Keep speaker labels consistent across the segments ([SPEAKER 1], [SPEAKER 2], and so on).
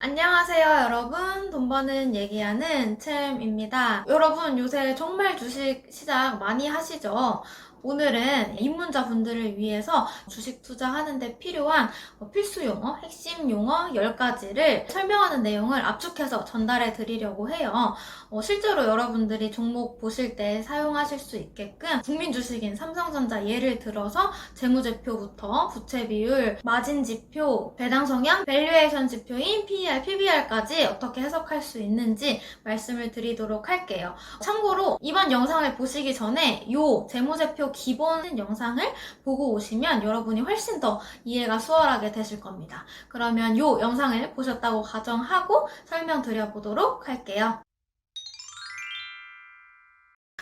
[SPEAKER 1] 안녕하세요, 여러분. 돈 버는 얘기하는 챔입니다. 여러분, 요새 정말 주식 시작 많이 하시죠? 오늘은 입문자 분들을 위해서 주식 투자하는데 필요한 뭐 필수 용어, 핵심 용어 10가지를 설명하는 내용을 압축해서 전달해 드리려고 해요. 어, 실제로 여러분들이 종목 보실 때 사용하실 수 있게끔 국민 주식인 삼성전자 예를 들어서 재무제표부터 부채 비율, 마진 지표, 배당 성향, 밸류에이션 지표인 PER, PBR까지 어떻게 해석할 수 있는지 말씀을 드리도록 할게요. 참고로 이번 영상을 보시기 전에 요 재무제표 기본 영상을 보고 오시면 여러분이 훨씬 더 이해가 수월하게 되실 겁니다. 그러면 요 영상을 보셨다고 가정하고 설명드려보도록 할게요.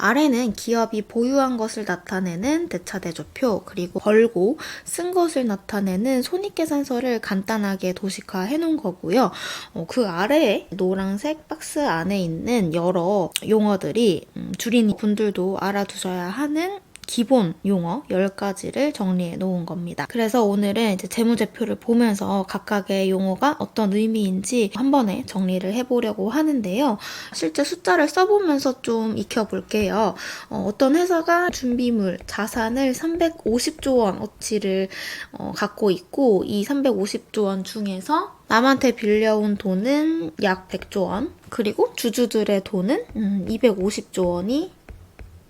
[SPEAKER 2] 아래는 기업이 보유한 것을 나타내는 대차대조표, 그리고 벌고 쓴 것을 나타내는 손익계산서를 간단하게 도식화 해 놓은 거고요. 어, 그 아래에 노란색 박스 안에 있는 여러 용어들이 음, 줄인 분들도 알아두셔야 하는 기본 용어 10가지를 정리해 놓은 겁니다. 그래서 오늘은 이제 재무제표를 보면서 각각의 용어가 어떤 의미인지 한 번에 정리를 해보려고 하는데요. 실제 숫자를 써보면서 좀 익혀볼게요. 어, 떤 회사가 준비물, 자산을 350조 원 어치를 어, 갖고 있고 이 350조 원 중에서 남한테 빌려온 돈은 약 100조 원, 그리고 주주들의 돈은 음, 250조 원이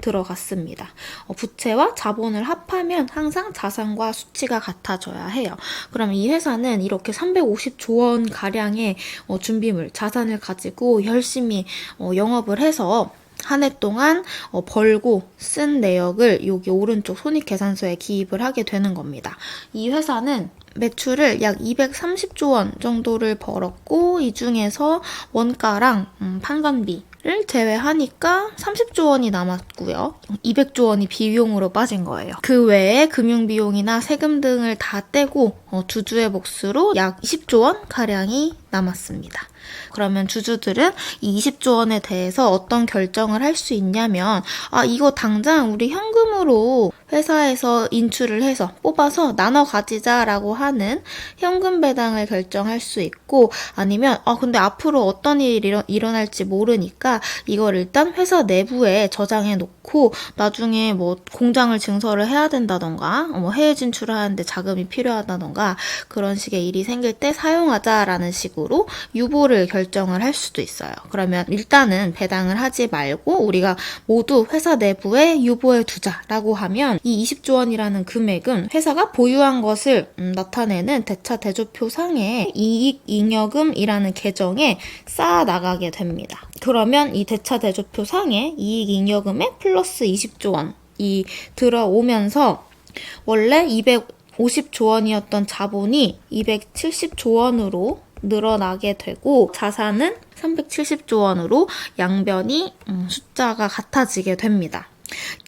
[SPEAKER 2] 들어갔습니다. 어, 부채와 자본을 합하면 항상 자산과 수치가 같아져야 해요. 그럼 이 회사는 이렇게 350조 원 가량의 어, 준비물, 자산을 가지고 열심히 어, 영업을 해서 한해 동안 어, 벌고 쓴 내역을 여기 오른쪽 손익계산서에 기입을 하게 되는 겁니다. 이 회사는 매출을 약 230조 원 정도를 벌었고 이 중에서 원가랑 음, 판관비 를 제외하니까 30조 원이 남았고요. 200조 원이 비용으로 빠진 거예요. 그 외에 금융 비용이나 세금 등을 다 떼고 어, 주주의 몫으로 약 20조 원 가량이 남았습니다. 그러면 주주들은 이 20조 원에 대해서 어떤 결정을 할 수 있냐면 아 이거 당장 우리 현금으로 회사에서 인출을 해서 뽑아서 나눠 가지자라고 하는 현금 배당을 결정할 수 있고 아니면 아 근데 앞으로 어떤 일이 일어, 일어날지 모르니까 이걸 일단 회사 내부에 저장해 놓고 나중에 뭐 공장을 증설을 해야 된다던가 뭐 해외 진출하는데 자금이 필요하다던가 그런 식의 일이 생길 때 사용하자라는 식으로 유보를 결정을 할 수도 있어요. 그러면 일단은 배당을 하지 말고 우리가 모두 회사 내부에 유보해 두자라고 하면 이 20조 원이라는 금액은 회사가 보유한 것을 음, 나타내는 대차 대조표 상에 이익 잉여금이라는 계정에 쌓아 나가게 됩니다. 그러면 이 대차 대조표 상에 이익 잉여금에 플러스 20조 원이 들어오면서 원래 250조 원이었던 자본이 270조 원으로 늘어나게 되고 자산은 370조 원으로 양변이 음, 숫자가 같아지게 됩니다.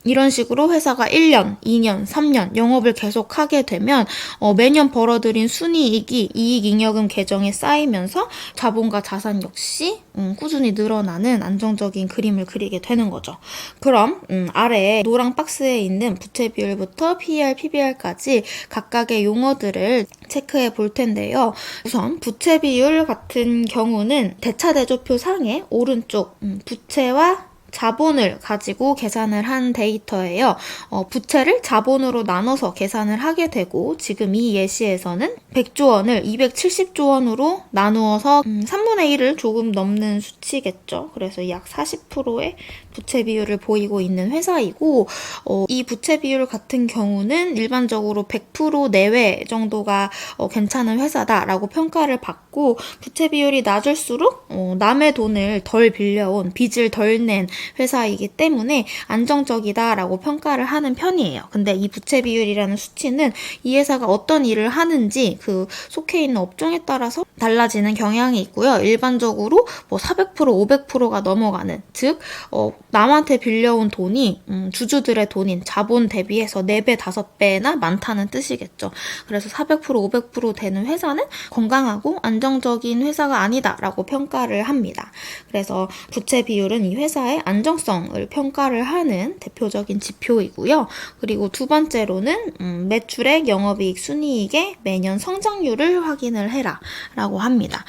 [SPEAKER 2] 이런 식으로 회사가 1년, 2년, 3년 영업을 계속하게 되면 어, 매년 벌어들인 순이익이 이익잉여금 계정에 쌓이면서 자본과 자산 역시 음, 꾸준히 늘어나는 안정적인 그림을 그리게 되는 거죠. 그럼 음, 아래 노랑 박스에 있는 부채 비율부터 PER, PBR까지 각각의 용어들을 체크해 볼 텐데요. 우선 부채 비율 같은 경우는 대차대조표 상의 오른쪽 음, 부채와 자본을 가지고 계산을 한 데이터예요. 어, 부채를 자본으로 나눠서 계산을 하게 되고 지금 이 예시에서는 100조 원을 270조 원으로 나누어서 음, 3분의 1을 조금 넘는 수치겠죠. 그래서 약 40%의 부채 비율을 보이고 있는 회사이고 어, 이 부채 비율 같은 경우는 일반적으로 100% 내외 정도가 어, 괜찮은 회사다라고 평가를 받고 부채 비율이 낮을수록 어, 남의 돈을 덜 빌려온 빚을 덜 낸 회사이기 때문에 안정적이다라고 평가를 하는 편이에요. 근데 이 부채 비율이라는 수치는 이 회사가 어떤 일을 하는지 그 속해 있는 업종에 따라서 달라지는 경향이 있고요. 일반적으로 뭐 400% 500%가 넘어가는 즉 어, 남한테 빌려온 돈이 음, 주주들의 돈인 자본 대비해서 4배, 5배나 많다는 뜻이겠죠. 그래서 400% 500% 되는 회사는 건강하고 안정적인 회사가 아니다라고 평가를 합니다. 그래서 부채 비율은 이 회사의 안정성을 평가를 하는 대표적인 지표이고요. 그리고 두 번째로는 음, 매출액, 영업이익, 순이익의 매년 성장률을 확인을 해라라고 합니다.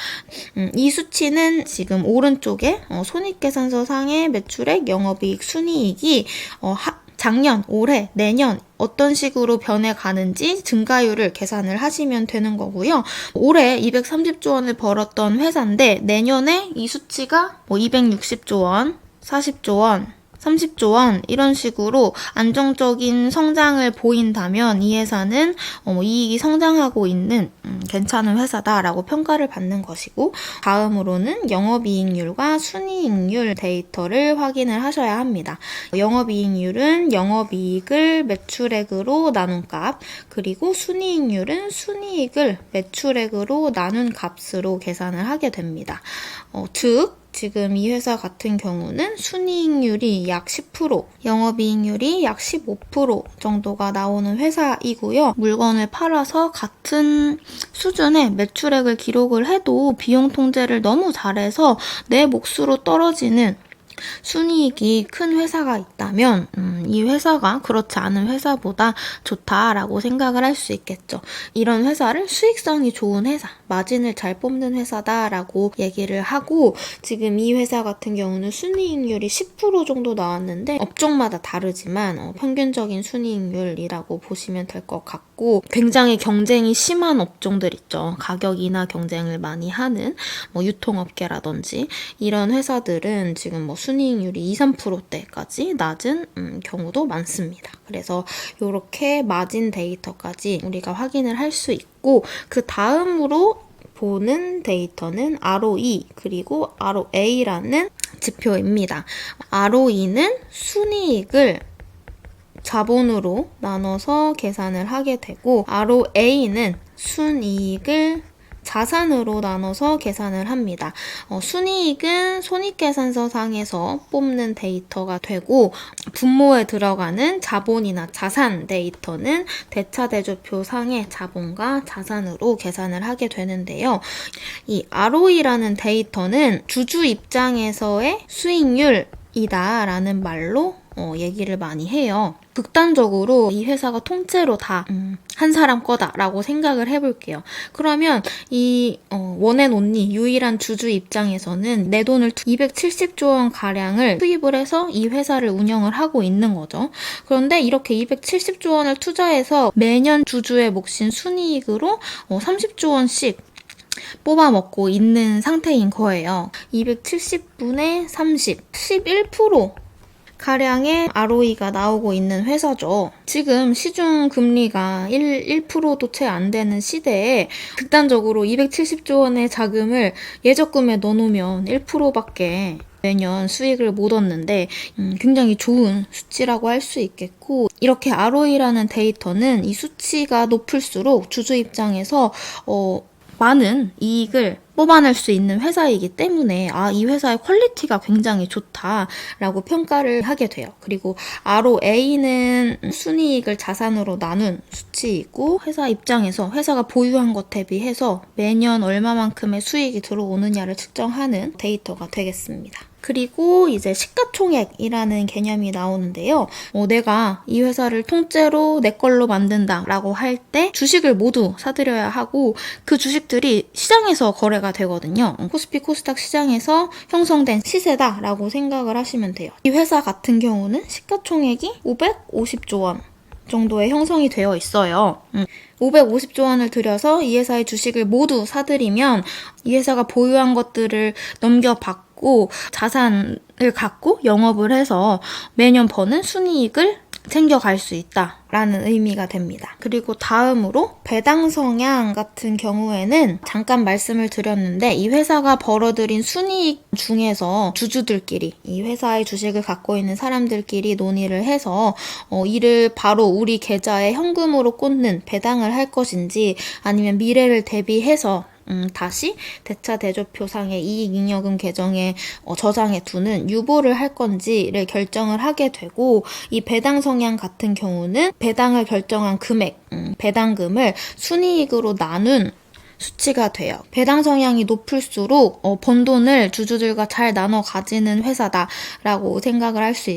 [SPEAKER 2] 음, 이 수치는 지금 오른쪽에 어, 손익계산서 상의 매출액, 영업이익, 순이익이 어, 하- 작년, 올해, 내년 어떤 식으로 변해가는지 증가율을 계산을 하시면 되는 거고요. 올해 230조 원을 벌었던 회사인데 내년에 이 수치가 뭐 260조 원, 40조 원, 30조 원 이런 식으로 안정적인 성장을 보인다면 이 회사는 어, 뭐 이익이 성장하고 있는 음, 괜찮은 회사다라고 평가를 받는 것이고 다음으로는 영업이익률과 순이익률 데이터를 확인을 하셔야 합니다. 영업이익률은 영업이익을 매출액으로 나눈 값 그리고 순이익률은 순이익을 매출액으로 나눈 값으로 계산을 하게 됩니다. 어, 즉 지금 이 회사 같은 경우는 순이익률이 약 10%, 영업이익률이 약 15% 정도가 나오는 회사이고요. 물건을 팔아서 같은 수준의 매출액을 기록을 해도 비용 통제를 너무 잘해서 내 몫으로 떨어지는 순이익이 큰 회사가 있다면 음, 이 회사가 그렇지 않은 회사보다 좋다라고 생각을 할 수 있겠죠. 이런 회사를 수익성이 좋은 회사, 마진을 잘 뽑는 회사다라고 얘기를 하고 지금 이 회사 같은 경우는 순이익률이 10% 정도 나왔는데 업종마다 다르지만 어, 평균적인 순이익률이라고 보시면 될 것 같고 굉장히 경쟁이 심한 업종들 있죠. 가격이나 경쟁을 많이 하는 뭐 유통업계라든지 이런 회사들은 지금 뭐 순이익률이 2, 3%대까지 낮은 음, 경우도 많습니다. 그래서 이렇게 마진 데이터까지 우리가 확인을 할 수 있고 그 다음으로 보는 데이터는 ROE 그리고 ROA라는 지표입니다. ROE는 순이익을 자본으로 나눠서 계산을 하게 되고 ROA는 순이익을 자산으로 나눠서 계산을 합니다. 어, 순이익은 손익계산서상에서 뽑는 데이터가 되고 분모에 들어가는 자본이나 자산 데이터는 대차대조표상의 자본과 자산으로 계산을 하게 되는데요. 이 ROE라는 데이터는 주주 입장에서의 수익률 이다라는 말로 어, 얘기를 많이 해요. 극단적으로 이 회사가 통째로 다한 사람 거다라고 생각을 해볼게요. 그러면 이 어, 원앤 온리 유일한 주주 입장에서는 내 돈을 270조 원 가량을 투입을 해서 이 회사를 운영을 하고 있는 거죠. 그런데 이렇게 270조 원을 투자해서 매년 주주의 몫인 순이익으로 어, 30조 원씩 뽑아 먹고 있는 상태인 거예요. 270분의 30, 11% 가량의 ROE가 나오고 있는 회사죠. 지금 시중 금리가 1, 1%도 채 안 되는 시대에 극단적으로 270조 원의 자금을 예적금에 넣어놓으면 1%밖에 매년 수익을 못 얻는데 음, 굉장히 좋은 수치라고 할 수 있겠고 이렇게 ROE라는 데이터는 이 수치가 높을수록 주주 입장에서 어, 많은 이익을 뽑아낼 수 있는 회사이기 때문에 아, 이 회사의 퀄리티가 굉장히 좋다라고 평가를 하게 돼요. 그리고 ROA는 순이익을 자산으로 나눈 수치이고 회사 입장에서 회사가 보유한 것 대비해서 매년 얼마만큼의 수익이 들어오느냐를 측정하는 데이터가 되겠습니다. 그리고 이제 시가총액이라는 개념이 나오는데요. 어, 내가 이 회사를 통째로 내 걸로 만든다라고 할 때 주식을 모두 사들여야 하고 그 주식들이 시장에서 거래가 되거든요. 어, 코스피 코스닥 시장에서 형성된 시세다라고 생각을 하시면 돼요. 이 회사 같은 경우는 시가총액이 550조 원 정도의 형성이 되어 있어요. 음. 550조 원을 들여서 이 회사의 주식을 모두 사들이면 이 회사가 보유한 것들을 넘겨받고 자산을 갖고 영업을 해서 매년 버는 순이익을 챙겨갈 수 있다라는 의미가 됩니다. 그리고 다음으로 배당 성향 같은 경우에는 잠깐 말씀을 드렸는데 이 회사가 벌어들인 순이익 중에서 주주들끼리 이 회사의 주식을 갖고 있는 사람들끼리 논의를 해서 어, 이를 바로 우리 계좌에 현금으로 꽂는 배당을 할 것인지 아니면 미래를 대비해서 음, 다시 대차 대조표상의 이익잉여금 계정에 어, 저장해 두는 유보를 할 건지를 결정을 하게 되고 이 배당 성향 같은 경우는 배당을 결정한 금액, 음, 배당금을 순이익으로 나눈 수치가 돼요. 배당 성향이 높을수록 어, 번 돈을 주주들과 잘 나눠 가지는 회사다라고 생각을 할 수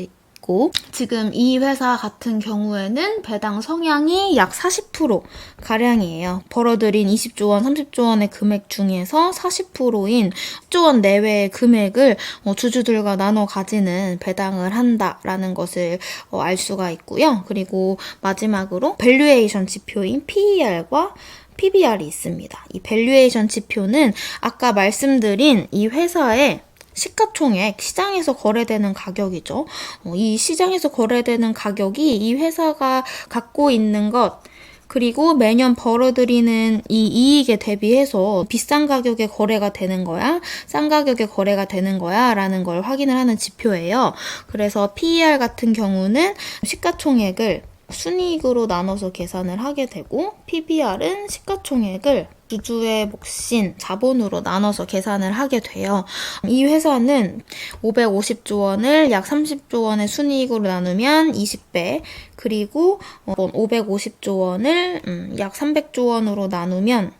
[SPEAKER 2] 있고 지금 이 회사 같은 경우에는 배당 성향이 약 40% 가량이에요. 벌어들인 20조 원, 30조 원의 금액 중에서 40%인 10조 원 내외의 금액을 어, 주주들과 나눠 가지는 배당을 한다라는 것을 어, 알 수가 있고요. 그리고 마지막으로 밸류에이션 지표인 PER과 PBR이 있습니다. 이 밸류에이션 지표는 아까 말씀드린 이 회사의 시가총액, 시장에서 거래되는 가격이죠. 어, 이 시장에서 거래되는 가격이 이 회사가 갖고 있는 것, 그리고 매년 벌어들이는 이 이익에 대비해서 비싼 가격에 거래가 되는 거야, 싼 가격에 거래가 되는 거야, 라는 걸 확인을 하는 지표예요. 그래서 PER 같은 경우는 시가총액을 순이익으로 나눠서 계산을 하게 되고, PBR은 시가총액을 주주의 몫인 자본으로 나눠서 계산을 하게 돼요. 이 회사는 550조 원을 약 30조 원의 순이익으로 나누면 20배, 그리고 550조 원을 음, 약 300조 원으로 나누면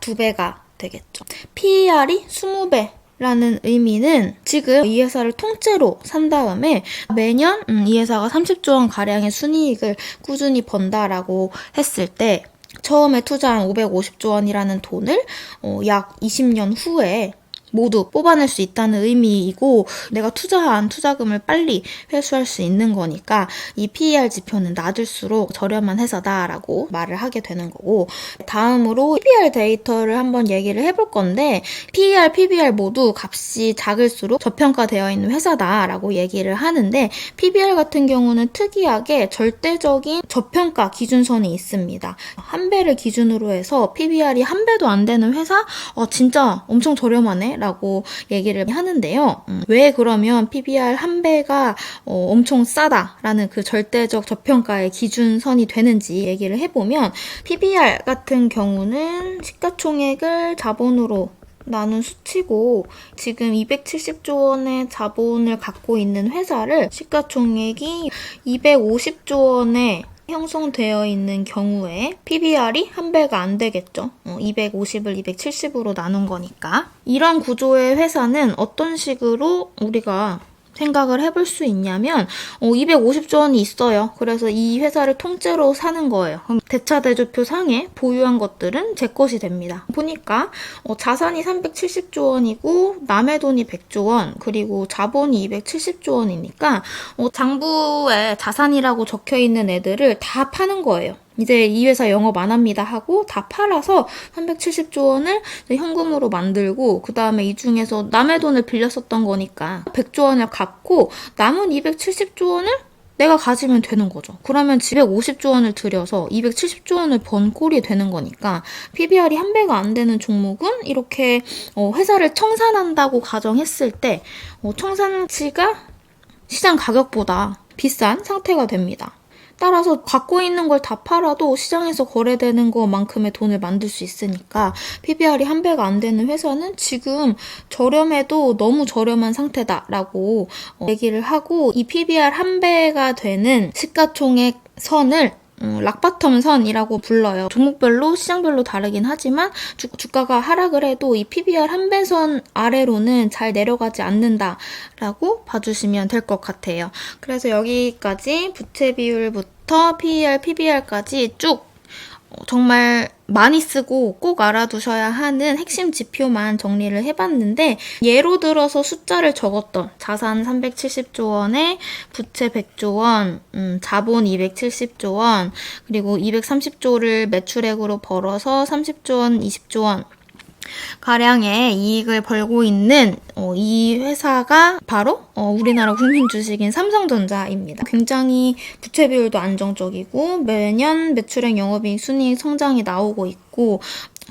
[SPEAKER 2] 2배가 되겠죠. PER이 20배. 라는 의미는 지금 이 회사를 통째로 산 다음에 매년 음, 이 회사가 30조 원 가량의 순이익을 꾸준히 번다라고 했을 때 처음에 투자한 550조 원이라는 돈을 어, 약 20년 후에 모두 뽑아낼 수 있다는 의미이고 내가 투자한 투자금을 빨리 회수할 수 있는 거니까 이 PER 지표는 낮을수록 저렴한 회사다라고 말을 하게 되는 거고 다음으로 PBR 데이터를 한번 얘기를 해볼 건데 PER, PBR 모두 값이 작을수록 저평가되어 있는 회사다라고 얘기를 하는데 PBR 같은 경우는 특이하게 절대적인 저평가 기준선이 있습니다. 한 배를 기준으로 해서 PBR이 한 배도 안 되는 회사 어 진짜 엄청 저렴하네 라고 얘기를 하는데요. 음, 왜 그러면 PBR 한 배가 어, 엄청 싸다라는 그 절대적 저평가의 기준선이 되는지 얘기를 해보면 PBR 같은 경우는 시가총액을 자본으로 나눈 수치고 지금 270조 원의 자본을 갖고 있는 회사를 시가총액이 250조 원에 형성되어 있는 경우에 PBR이 한 배가 안 되겠죠. 어, 250을 270으로 나눈 거니까. 이런 구조의 회사는 어떤 식으로 우리가 생각을 해볼 수 있냐면 어, 250조 원이 있어요. 그래서 이 회사를 통째로 사는 거예요. 대차대조표 상에 보유한 것들은 제 것이 됩니다. 보니까 어, 자산이 370조 원이고 남의 돈이 100조 원 그리고 자본이 270조 원이니까 어, 장부에 자산이라고 적혀 있는 애들을 다 파는 거예요. 이제 이 회사 영업 안 합니다 하고 다 팔아서 370조 원을 현금으로 만들고 그 다음에 이 중에서 남의 돈을 빌렸었던 거니까 100조 원을 갚고 남은 270조 원을 내가 가지면 되는 거죠. 그러면 250조 원을 들여서 270조 원을 번 꼴이 되는 거니까 PBR이 한 배가 안 되는 종목은 이렇게 어, 회사를 청산한다고 가정했을 때 어, 청산치가 시장 가격보다 비싼 상태가 됩니다. 따라서 갖고 있는 걸 다 팔아도 시장에서 거래되는 것만큼의 돈을 만들 수 있으니까 PBR이 한 배가 안 되는 회사는 지금 저렴해도 너무 저렴한 상태다라고 어, 얘기를 하고 이 PBR 한 배가 되는 시가총액 선을 음, 락바텀 선이라고 불러요. 종목별로 시장별로 다르긴 하지만 주, 주가가 하락을 해도 이 PBR 한 배선 아래로는 잘 내려가지 않는다라고 봐주시면 될 것 같아요. 그래서 여기까지 부채 비율부터 PER, PBR까지 쭉 어, 정말 많이 쓰고 꼭 알아두셔야 하는 핵심 지표만 정리를 해봤는데 예로 들어서 숫자를 적었던 자산 370조 원에 부채 100조 원, 음, 자본 270조 원, 그리고 230조를 매출액으로 벌어서 30조 원, 20조 원 가량의 이익을 벌고 있는 어, 이 회사가 바로 어, 우리나라 국민 주식인 삼성전자입니다. 굉장히 부채 비율도 안정적이고 매년 매출액 영업이익 순이익 성장이 나오고 있고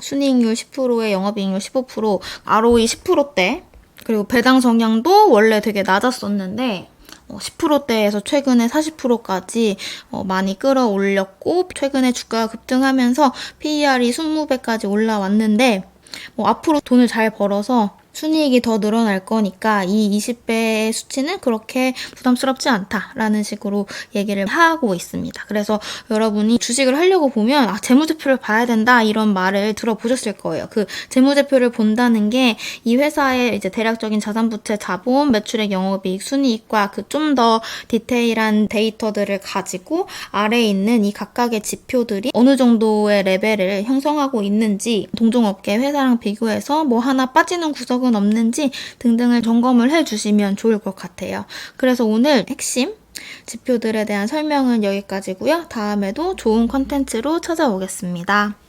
[SPEAKER 2] 순이익률 10%에 영업이익률 15%, ROE 10%대 그리고 배당 성향도 원래 되게 낮았었는데 어, 10%대에서 최근에 40%까지 어, 많이 끌어올렸고 최근에 주가가 급등하면서 PER이 20배까지 올라왔는데 뭐 앞으로 돈을 잘 벌어서 순이익이 더 늘어날 거니까 이 20배의 수치는 그렇게 부담스럽지 않다라는 식으로 얘기를 하고 있습니다. 그래서 여러분이 주식을 하려고 보면 아, 재무제표를 봐야 된다 이런 말을 들어보셨을 거예요. 그 재무제표를 본다는 게 이 회사의 이제 대략적인 자산 부채 자본, 매출액 영업이익, 순이익과 그 좀 더 디테일한 데이터들을 가지고 아래에 있는 이 각각의 지표들이 어느 정도의 레벨을 형성하고 있는지 동종업계 회사랑 비교해서 뭐 하나 빠지는 구석 은 없는지 등등을 점검을 해주시면 좋을 것 같아요. 그래서 오늘 핵심 지표들에 대한 설명은 여기까지고요. 다음에도 좋은 컨텐츠로 찾아오겠습니다.